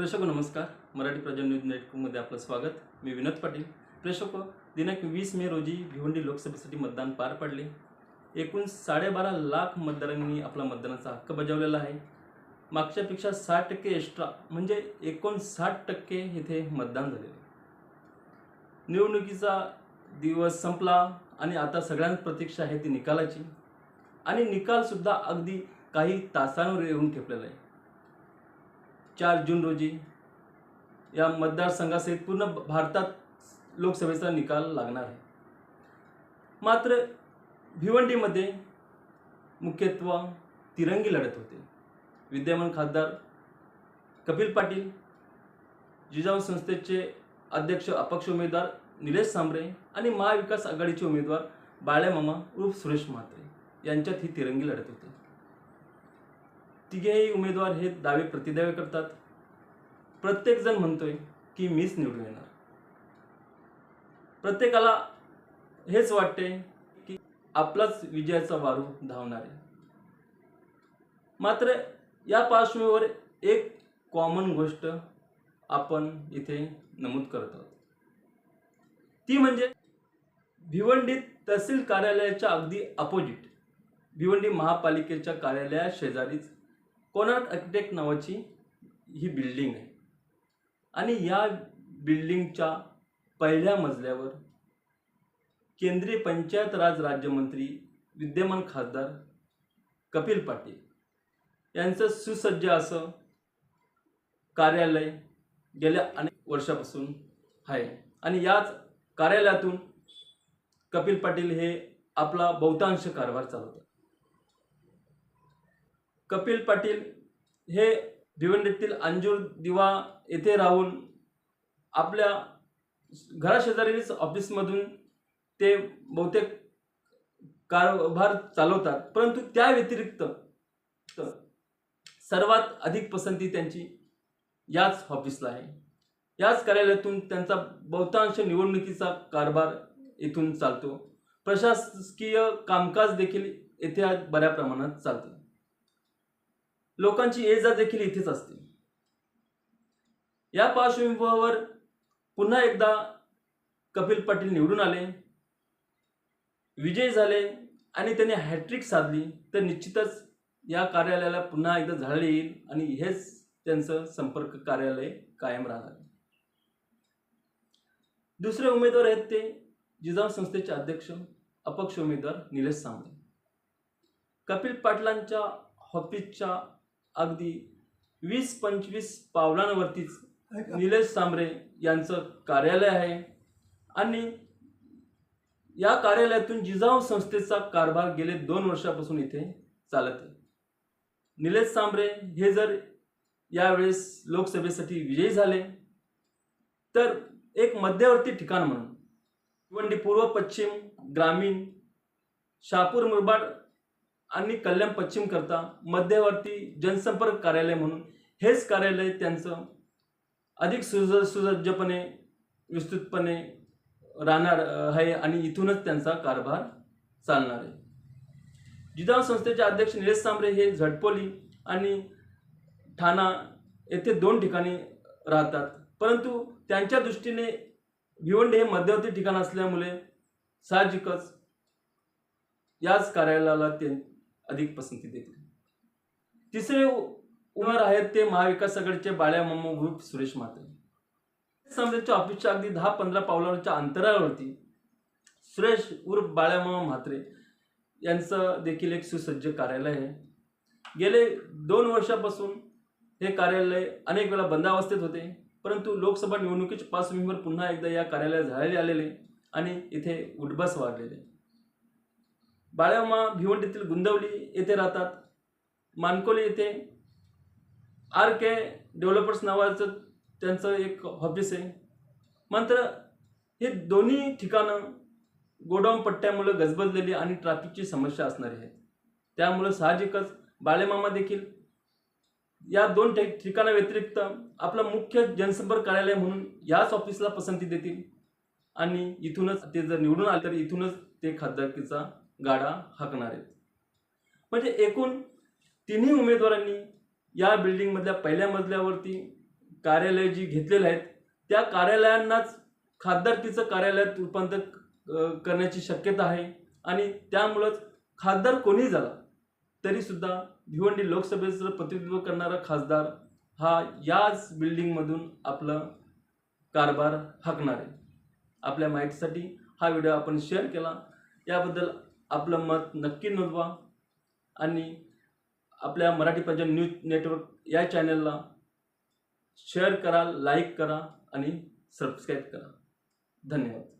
प्रेक्षक नमस्कार. मराठी प्रजा न्यूज नेटवर्कमध्ये आपलं स्वागत. मी विनोद पाटील. प्रेक्षक दिनांक वीस मे रोजी भिवंडी लोकसभेसाठी मतदान पार पडले. एकूण साडेबारा लाख मतदारांनी आपला मतदानाचा हक्क बजावलेला आहे. मागच्यापेक्षा साठ टक्के एक्स्ट्रा म्हणजे एकोणसाठ टक्के इथे मतदान झालेले निवडणुकीचा दिवस संपला आणि आता सगळ्यांत प्रतीक्षा आहे ती निकालाची. आणि निकालसुद्धा अगदी काही तासांवर येऊन ठेपलेला आहे. चार जून रोजी या मतदारसंघासहित पूर्ण भारतात लोकसभेचा निकाल लागणार आहे. मात्र भिवंडीमध्ये मुख्यत्व तिरंगी लढत होते. विद्यमान खासदार कपिल पाटील जिजाऊ संस्थेचे अध्यक्ष अपक्ष उमेदवार निलेश सांबरे आणि महाविकास आघाडीचे उमेदवार बाळ्यामामा उर्फ सुरेश म्हात्रे यांच्यात ही तिरंगी लढत होती. तिघेही उमेदवार हे दावे प्रतिदावे करतात. प्रत्येकजण म्हणतोय की मीच निवडून येणार. प्रत्येकाला हेच वाटते की आपलाच विजयाचा वारू धावणार आहे. मात्र या पार्श्वभूमीवर एक कॉमन गोष्ट आपण इथे नमूद करत आहोत. ती म्हणजे भिवंडीत तहसील कार्यालयाच्या अगदी अपोजिट भिवंडी महापालिकेच्या कार्यालया शेजारीच कोणार्क आर्किटेक्ट नावाची ही बिल्डिंग आहे. आणि या बिल्डिंगच्या पहिल्या मजल्यावर केंद्रीय पंचायत राज राज्यमंत्री विद्यमान खासदार कपिल पाटील यांचं सुसज्ज असं कार्यालय गेल्या अनेक वर्षापासून आहे. आणि याच कार्यालयातून कपिल पाटील हे आपला बहुतांश कारभार चालवतात. कपिल पाटील हे भिवंडीतील अंजूर दिवा येथे राहून आपल्या घराशेजारीच ऑफिसमधून ते बहुतेक कारभार चालवतात. परंतु त्या व्यतिरिक्त सर्वात अधिक पसंती त्यांची याच ऑफिसला आहे. याच कार्यालयातून त्यांचा बहुतांश निवडणुकीचा कारभार इथून चालतो. प्रशासकीय कामकाज देखील येथे आज बऱ्या प्रमाणात चालतो. लोकांची ये जा देखील इथेच असते. या पार्श्वभूमीवर पुन्हा एकदा कपिल पाटील निवडून आले विजय झाले आणि त्यांनी हॅट्रिक साधली तर निश्चितच या कार्यालयाला पुन्हा एकदा झाले येईल आणि हेच त्यांचं संपर्क कार्यालय कायम राहणार. दुसरे उमेदवार आहेत ते जिजाऊ संस्थेचे अध्यक्ष अपक्ष उमेदवार निलेश सांगले कपिल पाटलांच्या ऑफिसच्या अगदी वीस पंचवीस पावलांवरतीच निलेश सांबरे यांचं कार्यालय आहे. आणि या कार्यालयातून जिजाऊ संस्थेचा कारभार गेले दोन वर्षापासून इथे चालत आहे. निलेश सांबरे हे जर यावेळेस लोकसभेसाठी विजयी झाले तर एक मध्यवर्ती ठिकाण म्हणून भिवंडी पूर्व पश्चिम ग्रामीण शहापूर मुरबाड आणि कल्याण पश्चिम करता मध्यवर्ती जनसंपर्क कार्यालय म्हणून हेच कार्यालय त्यांचं अधिक सुज सुसज्जपणे विस्तृतपणे राहणार आहे आणि इथूनच त्यांचा कारभार चालणार आहे. जिजाऊ संस्थेचे अध्यक्ष निलेश सांबरे हे झटपोली आणि ठाणा येथे दोन ठिकाणी राहतात. परंतु त्यांच्या दृष्टीने भिवंडी हे मध्यवर्ती ठिकाण असल्यामुळे साहजिकच याच कार्यालयाला ते अधिक पसंती देतील तिसरे उ- उमेदवार आहेत ते महाविकास आघाडीचे बाळ्या मामा ग्रुप सुरेश म्हात्रे. समजेच्या ऑफिसच्या अगदी दहा पंधरा पावलांच्या अंतरावरती सुरेश उर्फ बाळ्यामामा म्हात्रे यांचं देखील एक सुसज्ज कार्यालय आहे. गेले दोन वर्षापासून हे कार्यालय अनेक वेळा बंदावस्थेत होते परंतु लोकसभा निवडणुकीच्या पार्श्वभूमीवर पुन्हा एकदा या कार्यालयात झालेले आलेले आणि इथे उडबस वाढलेले. बाळ्यामा भिवंडीतील गुंदवली येथे राहतात. मानकोली येथे आर के डेव्हलपर्स नावाचं त्यांचं एक ऑफिस आहे. मात्र हे दोन्ही ठिकाणं गोडाऊन पट्ट्यामुळे गजबजलेली आणि ट्रॅफिकची समस्या असणारी आहे त्यामुळे साहजिकच बाळेमामा देखील या दोन ठे ठिकाणाव्यतिरिक्त आपलं मुख्य जनसंपर्क कार्यालय म्हणून याच ऑफिसला पसंती देतील. आणि इथूनच ते जर निवडून आले तर इथूनच ते खासदारकीचा गाडा हाकणार आहेत. म्हणजे एकूण तिन्ही उमेदवारांनी या बिल्डिंगमधल्या पहिल्या मजल्यावरती कार्यालय जी घेतलेली आहेत त्या कार्यालयांनाच खासदारकीचं कार्यालयात रूपांतर करण्याची शक्यता आहे. आणि त्यामुळंच खासदार कोणी झाला तरीसुद्धा भिवंडी लोकसभेचं प्रतिनिधित्व करणारा खासदार हा याच बिल्डिंगमधून आपलं कारभार हाकणार आहे. आपल्या माहितीसाठी हा व्हिडिओ आपण शेअर केला. याबद्दल आपलं मत नक्की नोंदवा आणि आपल्या मराठी पंजाब न्यूज नेटवर्क या चॅनलला शेअर करा लाईक करा आणि सबस्क्राईब करा. धन्यवाद.